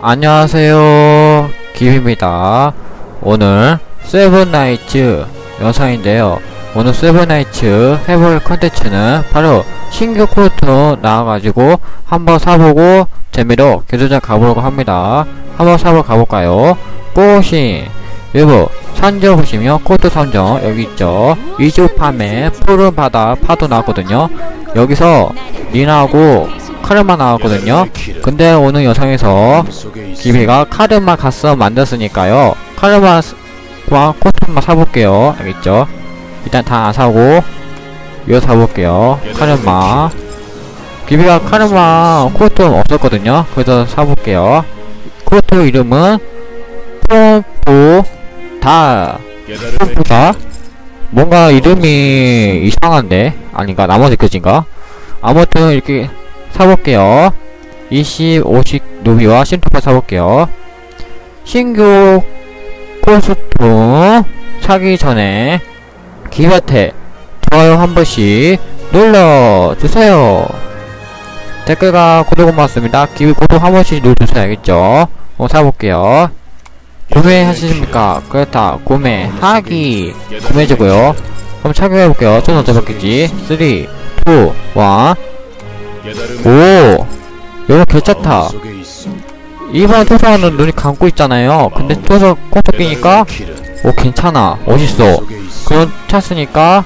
안녕하세요. 김입니다. 오늘 세븐나이츠 영상인데요. 오늘 세븐나이츠 해볼 컨텐츠는 바로 신규 코트 나와가지고 한번 사보고 재미로 개조작 가보려고 합니다. 한번 사보러 가볼까요? 꽃이 일부 산정 보시면 코트 선정 여기 있죠. 위주 판매 푸른 바다 파도 나왔거든요. 여기서 니나하고 카르마 나왔거든요. 근데 오늘 영상에서 기비가 카르마 가서 만들었으니까요. 카르마와 코트만 사볼게요. 알겠죠? 일단 다안 사고 이거 사볼게요. 카르마. 기비가 카르마 코트 없었거든요. 그래서 사볼게요. 코트 이름은 폼포다. 폼포다? 뭔가 이름이 이상한데? 아닌가? 나머지 끝인가? 아무튼 이렇게 사볼게요. 20, 50 누비와 신토파 사볼게요. 신규 콘스통 사기 전에 기밭에 좋아요 한 번씩 눌러주세요. 댓글과 구독 고맙습니다. 기비 구독 한 번씩 눌러주세요 알겠죠. 어 사볼게요. 구매하십니까? 그렇다. 구매하기 구매해주고요. 한번 착용해볼게요. 저는 어떻게 바뀌지 3 2 1 오! 이거 괜찮다. 일반 토사는 눈이 감고 있잖아요. 근데 토사 콘토 끼니까, 오, 괜찮아. 멋있어. 그런 찼으니까,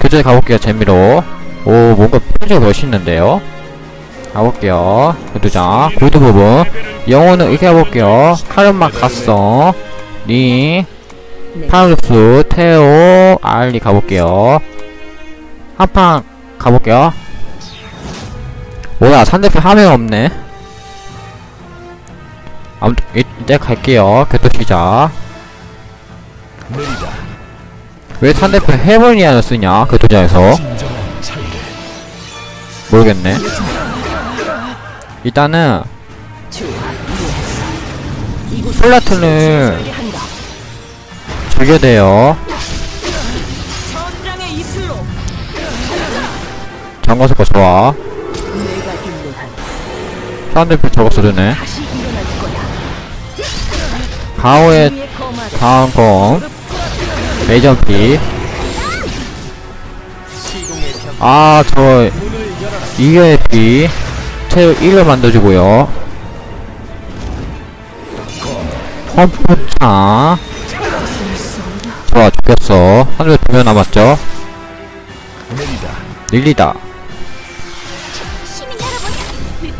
교전에 가볼게요, 재미로. 오, 뭔가 표지가 멋있는데요? 가볼게요. 구두장, 구두 부분. 영어는 이렇게 해볼게요. 카르마 갔어. 니, 파르스, 테오, 알리 가볼게요. 한판 가볼게요. 뭐야 상대편 화면 없네 아무튼 이때 갈게요 교토 시작 왜 상대편 해머니안을 쓰냐 교토장에서 모르겠네 일단은 플라톤을 죽여야 돼요 장거스거 좋아 다시 일어날 거야. 가오의 다음공 레이전피. 아저 EFP 체력 1을 만들어주고요. 펌프차. 좋아 죽였어. 한명 두명 남았죠? 릴리다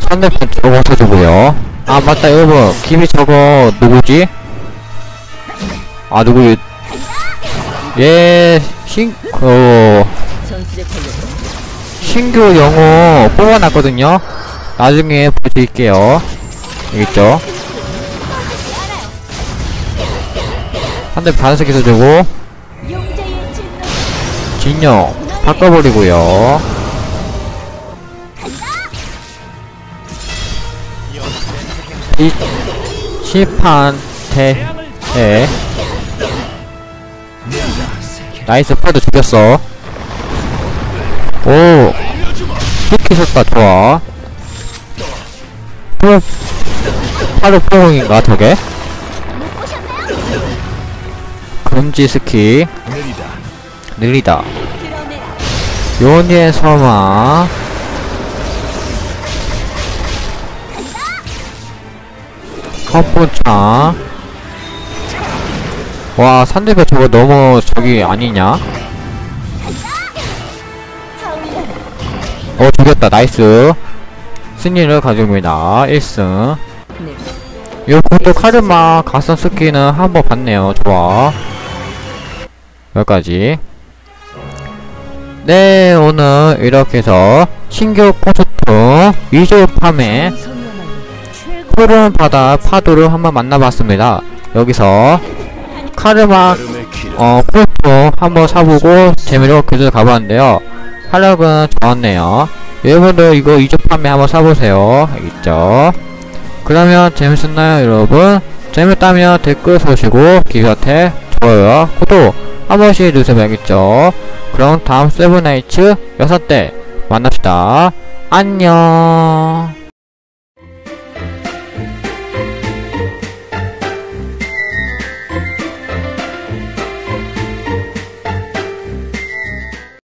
상대편 저거 써주고요? 아 맞다. 여러분 김이 저거 누구지? 아 누구 예 신.. 어.. 신규 영어 뽑아놨거든요. 나중에 보여드릴게요. 알겠죠? 한대 반석이 써주고 진영 바꿔버리고요 이 시판테 에 나이스 패드 죽였어. 오 키키 셨다 좋아. 프 파르 포옹인가 저게? 금지 스키. 느리다. 요니의 서마 컵부차 와 산대배 저거 너무 저기 아니냐? 어 죽였다. 나이스. 승리를 가져옵니다. 1승. 네. 요것도 카르마 가선 스키는 한번 봤네요. 좋아. 여기까지. 네 오늘 이렇게 해서 신규 콘서트 위조 판매 푸른 바다 파도를 한번 만나봤습니다. 여기서 카르마 어 콜토 한번 사보고 재미로 교전 가봤는데요. 활력은 좋았네요. 여러분들 이거 이조 판매 한번 사보세요. 알겠죠? 그러면 재밌었나요 여러분? 재밌다면 댓글 써주시고 기사태 좋아요 구독 한 번씩 해주세요 알겠죠? 그럼 다음 세븐나이츠 6대 만납시다. 안녕